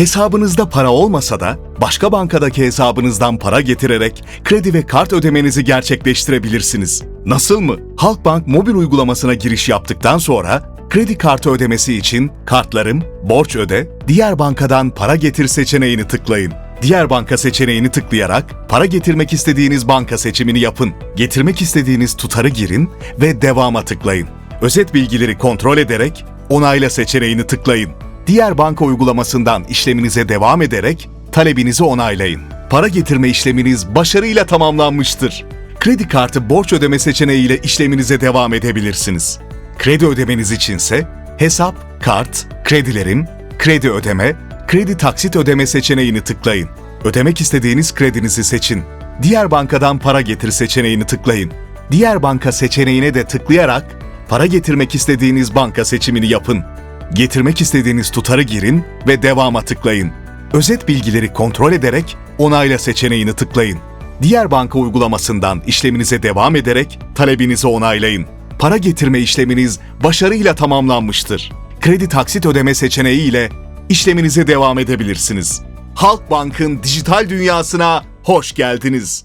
Hesabınızda para olmasa da başka bankadaki hesabınızdan para getirerek kredi ve kart ödemenizi gerçekleştirebilirsiniz. Nasıl mı? Halkbank mobil uygulamasına giriş yaptıktan sonra kredi kartı ödemesi için kartlarım, borç öde, diğer bankadan para getir seçeneğini tıklayın. Diğer banka seçeneğini tıklayarak para getirmek istediğiniz banka seçimini yapın. Getirmek istediğiniz tutarı girin ve devama tıklayın. Özet bilgileri kontrol ederek onayla seçeneğini tıklayın. Diğer banka uygulamasından işleminize devam ederek talebinizi onaylayın. Para getirme işleminiz başarıyla tamamlanmıştır. Kredi kartı borç ödeme seçeneğiyle işleminize devam edebilirsiniz. Kredi ödemeniz içinse hesap, kart, kredilerim, kredi ödeme, kredi taksit ödeme seçeneğini tıklayın. Ödemek istediğiniz kredinizi seçin. Diğer bankadan para getir seçeneğini tıklayın. Diğer banka seçeneğine de tıklayarak para getirmek istediğiniz banka seçimini yapın. Getirmek istediğiniz tutarı girin ve devama tıklayın. Özet bilgileri kontrol ederek onayla seçeneğini tıklayın. Diğer banka uygulamasından işleminize devam ederek talebinizi onaylayın. Para getirme işleminiz başarıyla tamamlanmıştır. Kredi taksit ödeme seçeneği ile işleminize devam edebilirsiniz. Halkbank'ın dijital dünyasına hoş geldiniz.